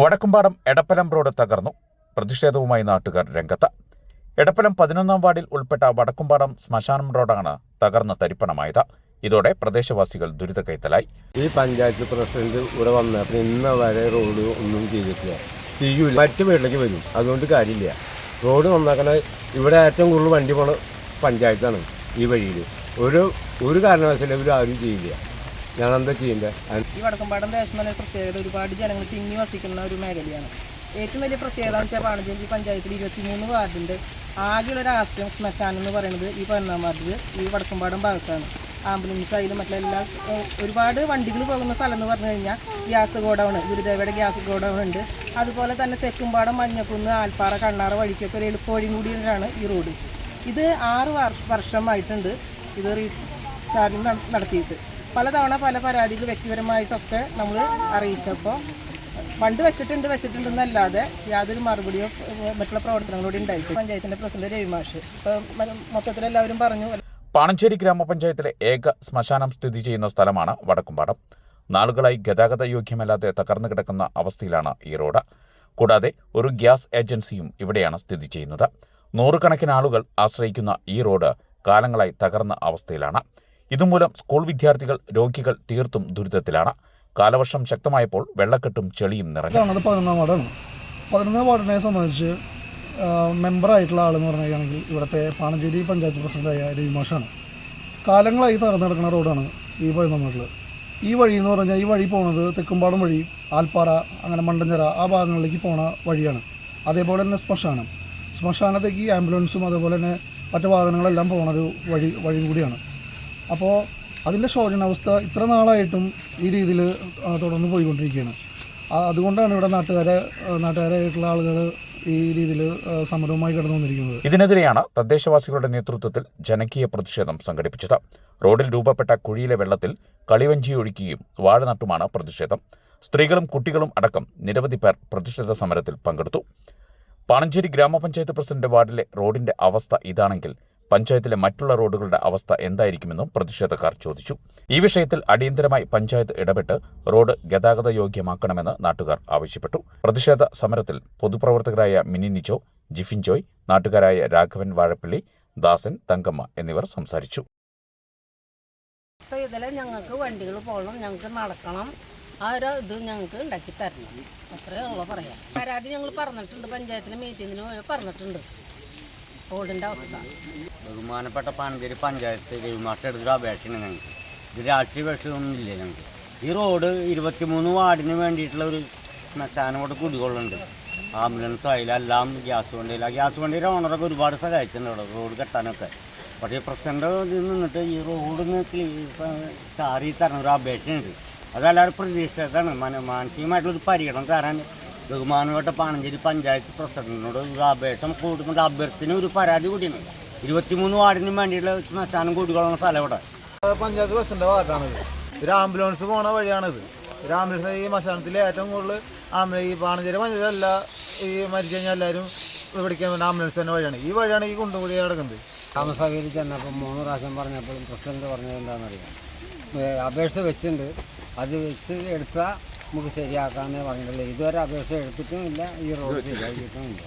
Vadakkumpadam Edappalam road തകർന്നു. പ്രതിഷേധവുമായി നാട്ടുകാർ രംഗത്ത്. എടപ്പലം പതിനൊന്നാം വാർഡിൽ ഉൾപ്പെട്ട വടക്കുംപാടം ശ്മശാനം റോഡാണ് തകർന്ന് തരിപ്പണമായത്. ഇതോടെ പ്രദേശവാസികൾ ദുരിത കൈത്തലായി ഈ പഞ്ചായത്ത് പ്രസിഡന്റ് ഇവിടെ വന്നപ്പോൾ ഇന്ന വരെ റോഡ് ഒന്നും ചെയ്തിട്ടില്ല. ചെയ്യൂല മറ്റു വീട്ടിലേക്ക് വരും. അതുകൊണ്ട് കാര്യമില്ല. റോഡ് നന്നാക്കണ ഇവിടെ ഏറ്റവും കൂടുതൽ വണ്ടി പോണ പഞ്ചായത്താണ് ഈ വഴിയിൽ ഒരു ഒരു കാരണവശാലും ഇവരും ആരും ചെയ്യില്ല. ഞാൻ എന്താ ചെയ്യേണ്ടത് ഈ വടക്കമ്പാടം ദേശം പ്രത്യേകത ഒരുപാട് ജനങ്ങൾ തിങ്ങി വസിക്കുന്ന ഒരു മേഖലയാണ്. ഏറ്റവും വലിയ പ്രത്യേകത എന്ന് വെച്ചാൽ പാണഞ്ചേരി പഞ്ചായത്തിൽ ഇരുപത്തിമൂന്ന് വാർഡുണ്ട്. ആകെയുള്ള ആശ്രയം ശ്മശാനം എന്ന് പറയുന്നത് ഈ പതിനൊന്നാം വാർഡിൽ ഈ വടക്കമ്പാടം ഭാഗത്താണ്. ആംബുലൻസ് ആയാലും മറ്റെല്ലാ ഒരുപാട് വണ്ടികൾ പോകുന്ന സ്ഥലം എന്ന് പറഞ്ഞു കഴിഞ്ഞാൽ ഗ്യാസ് ഗോഡൗൺ ഗുരുദേവയുടെ ഗ്യാസ് ഗോഡൗൺ ഉണ്ട്. അതുപോലെ തന്നെ തെക്കുംപാടം മഞ്ഞക്കുന്ന് ആൽപ്പാറ കണ്ണാറ വഴിക്കൊക്കെ ഒരു എളുപ്പവഴിയും കൂടിയാണ് ഈ റോഡ്. ഇത് ആറ് വർഷമായിട്ടുണ്ട് ഇത് റീചാർജിങ് നടത്തിയിട്ട്. പലതവണ പല പരാതികൾ വ്യക്തിപരമായിട്ടൊക്കെ നമ്മൾ അറിയിച്ചപ്പോൾ പണ്ട് വെച്ചിട്ടുണ്ട് വെച്ചിട്ടുണ്ടെന്നല്ലാതെ യാതൊരു മറുപടിയോ മറ്റുള്ള പ്രവർത്തനങ്ങളോടെ ഉണ്ടായിട്ട് പഞ്ചായത്തിന്റെ പ്രസിഡന്റ് രവിമാഷ്. ഇപ്പം മൊത്തത്തിൽ എല്ലാവരും പറഞ്ഞു. പാണഞ്ചേരി ഗ്രാമപഞ്ചായത്തിലെ ഏക ശ്മശാനം സ്ഥിതി ചെയ്യുന്ന സ്ഥലമാണ് വടക്കുംപാടം. നാളുകളായി ഗതാഗത യോഗ്യമല്ലാതെ തകർന്നു കിടക്കുന്ന അവസ്ഥയിലാണ് ഈ റോഡ്. കൂടാതെ ഒരു ഗ്യാസ് ഏജൻസിയും ഇവിടെയാണ് സ്ഥിതി ചെയ്യുന്നത്. നൂറുകണക്കിന് ആളുകൾ ആശ്രയിക്കുന്ന ഈ റോഡ് കാലങ്ങളായി തകർന്ന അവസ്ഥയിലാണ്. ഇതുമൂലം സ്കൂൾ വിദ്യാർത്ഥികൾ രോഗികൾ തീർത്തും ദുരിതത്തിലാണ്. കാലവർഷം ശക്തമായപ്പോൾ വെള്ളക്കെട്ടും ചെളിയും നിറഞ്ഞു. പതിനൊന്നാം വാർഡാണ്. പതിനൊന്നാം വാർഡിനെ സംബന്ധിച്ച് മെമ്പറായിട്ടുള്ള എന്ന് പറയുകയാണെങ്കിൽ ഇവിടുത്തെ പാണഞ്ചേരി പഞ്ചായത്ത് പ്രസിഡന്റായ രവിമാഷാണ് കാലങ്ങളായി തറന്നു കിടക്കുന്ന റോഡാണ് ഈ പതിനൊന്നാം വാർഡിൽ ഈ വഴി എന്ന് പറഞ്ഞാൽ ഈ വഴി പോകുന്നത് തെക്കുംപാടം വഴി ആൽപ്പാറ അങ്ങനെ മണ്ടഞ്ചിറ ആ ഭാഗങ്ങളിലേക്ക് പോണ വഴിയാണ്. അതേപോലെ തന്നെ ശ്മശാനം. ശ്മശാനത്തേക്ക് ആംബുലൻസും അതേപോലെ തന്നെ മറ്റു വാഹനങ്ങളെല്ലാം പോണൊരു വഴി വഴിയും കൂടിയാണ്. അപ്പോൾ അതിന്റെ ശോചനാവസ്ഥ ഇത്ര നാളായിട്ടും ഈ രീതിയിൽ തുടർന്ന് പോയിക്കൊണ്ടിരിക്കുകയാണ്. അതുകൊണ്ടാണ് ഇവിടെ നാട്ടുകാരെ നാട്ടുകാരായിട്ടുള്ള ആളുകൾ ഈ രീതിയിൽ സമരവുമായി കടന്നു വന്നിരിക്കുന്നത് ഇതിനെതിരെയാണ് തദ്ദേശവാസികളുടെ നേതൃത്വത്തിൽ ജനകീയ പ്രതിഷേധം സംഘടിപ്പിച്ചത്. റോഡിൽ രൂപപ്പെട്ട കുഴിയിലെ വെള്ളത്തിൽ കളിവഞ്ചി ഒഴിക്കുകയും വാഴ നട്ടുമാണ് പ്രതിഷേധം. സ്ത്രീകളും കുട്ടികളും അടക്കം നിരവധി പേർ പ്രതിഷേധ സമരത്തിൽ പങ്കെടുത്തു. പാണഞ്ചേരി ഗ്രാമപഞ്ചായത്ത് പ്രസിഡന്റ് വാർഡിലെ റോഡിന്റെ അവസ്ഥ ഇതാണെങ്കിൽ പഞ്ചായത്തിലെ മറ്റുള്ള റോഡുകളുടെ അവസ്ഥ എന്തായിരിക്കുമെന്നും പ്രതിഷേധക്കാർ ചോദിച്ചു. ഈ വിഷയത്തിൽ അടിയന്തരമായി പഞ്ചായത്ത് ഇടപെട്ട് റോഡ് ഗതാഗത യോഗ്യമാക്കണമെന്ന് നാട്ടുകാർ ആവശ്യപ്പെട്ടു. പ്രതിഷേധ സമരത്തിൽ പൊതുപ്രവർത്തകരായ മിനി നിജോ ജിഫിൻ ജോയ് നാട്ടുകാരായ രാഘവൻ വാഴപ്പള്ളി ദാസൻ തങ്കമ്മ എന്നിവർ സംസാരിച്ചു. ഞങ്ങൾക്ക് വണ്ടികൾ പോകണം ഞങ്ങൾക്ക് നടക്കണം. ആ ഒരു ഇത് ഞങ്ങൾക്ക് ഉണ്ടാക്കി തരണം. അത്രേ ഉള്ളൂ പറയാം പരാതി ഞങ്ങൾ പറഞ്ഞിട്ടുണ്ട് പഞ്ചായത്തിന് മീറ്റിങ്ങിന് പറഞ്ഞിട്ടുണ്ട്. റോഡിന്റെ അവസ്ഥ. ബഹുമാനപ്പെട്ട പാനഞ്ചേരി പഞ്ചായത്ത് രവിമാസം എടുത്തൊരു അപേക്ഷയാണ് ഞങ്ങൾക്ക്. ഇത് രാഷ്ട്രീയ വിഷയമൊന്നും ഇല്ല ഞങ്ങൾക്ക്. ഈ റോഡ് ഇരുപത്തിമൂന്ന് വാർഡിന് വേണ്ടിയിട്ടുള്ള ഒരു ശ്മശാനം കൂടെ കുടികൊള്ളുന്നുണ്ട്. ആംബുലൻസ് ആയാലും എല്ലാം ഗ്യാസ് വണ്ടിയില്ല ഗ്യാസ് വണ്ടിയുടെ ഓണറൊക്കെ ഒരുപാട് സഹായിച്ചിട്ടുണ്ട് അവിടെ റോഡ് കെട്ടാനൊക്കെ. പക്ഷേ പ്രസിഡന്റ് ഇതിൽ നിന്നിട്ട് ഈ റോഡ് ചാറി തരണം ഒരു അപേക്ഷയുണ്ട്. അതെല്ലാവരും പ്രതീക്ഷിച്ചതാണ്. മന മാനസികമായിട്ടുള്ളൊരു പരിഗണന തരാൻ ബഹുമാനപ്പെട്ട പാണഞ്ചേരി പഞ്ചായത്ത് പ്രസിഡന്റിനോട് ഒരു അപേക്ഷ കൂടുമ്പോൾ അഭ്യർത്ഥന ഒരു പരാതി കൂടിയാണ് ഇരുപത്തിമൂന്ന് വാർഡിനും വേണ്ടിയിട്ടുള്ള ശ്മശാനം കൂടിക്കൊള്ളുന്ന സ്ഥലം ഇവിടെ. പഞ്ചായത്ത് ബസ്സിന്റെ വാർഡാണിത് ഒരു ആംബുലൻസ് പോണ വഴിയാണിത്. ഒരു ആംബുലൻസ് ഈ മശാനത്തിൽ ഏറ്റവും കൂടുതൽ ആംബുലൻസ് ഈ പാണഞ്ചേരി പഞ്ചായത്ത് അല്ല ഈ മരിച്ചു കഴിഞ്ഞാൽ എല്ലാവരും പിടിക്കാൻ വേണ്ട ആംബുലൻസ് തന്നെ വഴിയാണ്. ഈ വഴിയാണ് ഈ കുണ്ടുകൂടി കിടക്കുന്നത് താമസഭയിൽ ചെന്നപ്പോൾ മൂന്ന് പ്രാവശ്യം പറഞ്ഞപ്പോഴും പ്രസിഡന്റ് പറഞ്ഞത് എന്താണെന്നറിയാം അപേക്ഷ വെച്ചിട്ടുണ്ട്. അത് വെച്ച് എടുത്താൽ നമുക്ക് ശരിയാക്കാമെന്നേ പറഞ്ഞിട്ടുള്ളൂ ഇതുവരെ അപേക്ഷ എടുത്തിട്ടും ഇല്ല ഈ റോഡ് ശരിയാക്കിയിട്ടും ഇല്ല.